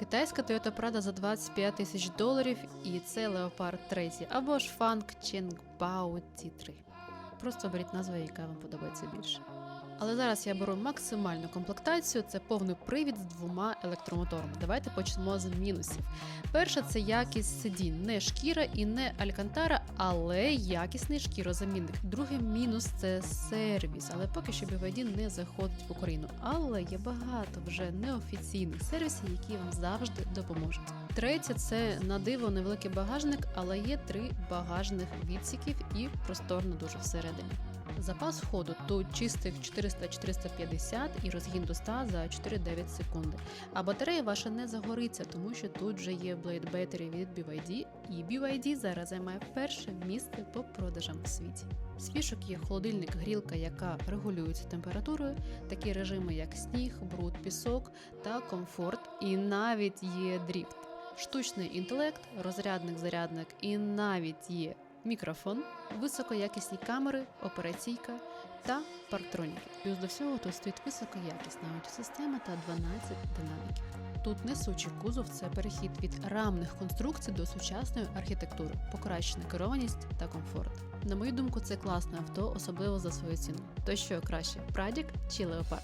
Китайська Toyota Prado за 25 тисяч доларів і це Leopard 3 або ж Fang Chengbao T3. Просто оберіть назву, яка вам подобається більше. Але зараз я беру максимальну комплектацію, це повний привід з двома електромоторами. Давайте почнемо з мінусів. Перше це якість сидінь, не шкіра і не алькантара, але якісний шкірозамінник. Другий мінус це сервіс, але поки що BYD не заходить в Україну. Але є багато вже неофіційних сервісів, які вам завжди допоможуть. Третє це на диво невеликий багажник, але є три багажних відсіків і просторно дуже всередині. Запас ходу тут чистих 400-450 і розгін до 100 за 4-9 секунди. А батарея ваша не загориться, тому що тут вже є Blade Battery від BYD, і BYD зараз займає перше місце по продажам у світі. З фішок є холодильник, грілка, яка регулюється температурою, такі режими, як сніг, бруд, пісок та комфорт, і навіть є дріфт. Штучний інтелект, розрядник, зарядник і навіть є мікрофон, високоякісні камери, операційка та парктроніки. Плюс до всього тут стоїть високоякісна аудіосистема та 12 динаміків. Тут несучий кузов це перехід від рамних конструкцій до сучасної архітектури, покращена керованість та комфорт. На мою думку, це класне авто, особливо за свою ціну. То що краще, Прадік чи Леопард?